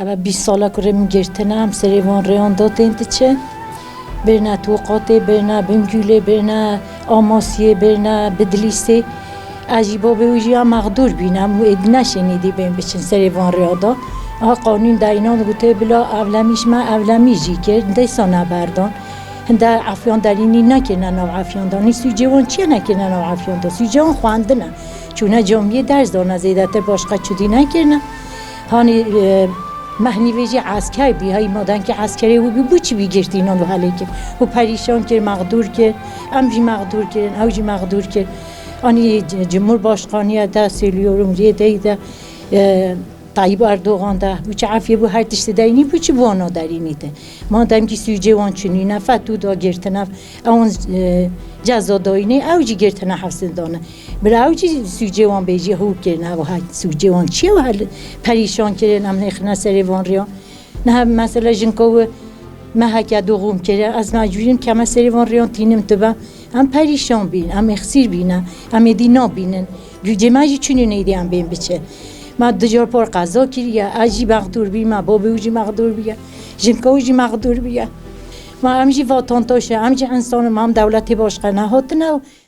اما 20 ساله کرم گرتنم سریوان ریان دادن چه برنا توقاته برنا بمگوله برنا آماسیه برنا بدلیسه عجیبا به ویژیا مقدور بینم و اد نشنیدی بین بچن سریوان ریادا آها قانون داینان گوته بلا اولمیش ما اولمیجی کرد دیسانا بردان هنده عفیان دارینی نکنن او عفیان دانی سوی جوان چیه نکنن او عفیان دا سوی جوان خواندنه چونه جامعه درس دانه زیدتر باشقه چودی نکرنه هانی مهنی عسکر بی های مادن که عسکری و بی بو چی بی گرتی اینان و حاله که؟ و پریشان کرد مقدور کرد ام جی مقدور کرد او جی مقدور کرد. آنی جمهور باشقانی ده سیلیورم ریه دیده طیب اردوغان ده بو چه عفیه بو هر تشت دینی بو چه وانا دارینی ده ما دم کی سوی وان چونی نه فتو دا گرتنه اون جزا داینه او جی گرتنه حفظ دانه برای او جی سوی وان بیجی هو کرنه و های سوی وان چیه و پریشان کرن ام نخنه سری وان ریا نه هم مثلا جنکو ما هکا دوغوم کرده از مجبوریم که ما سری وان ریان تینم تو با هم پریشان بین هم اخسیر بینن هم دینا بینن گوجه مجی چونی نیدی هم بین بچه ما دجار پر قضا کریه اجی مقدور بی ما بابی اوجی مقدور بیه جنکا اوجی مقدور بیه. ما همجی واتان تاشه همجی انسان ما هم دولتی باشقه نهاتنه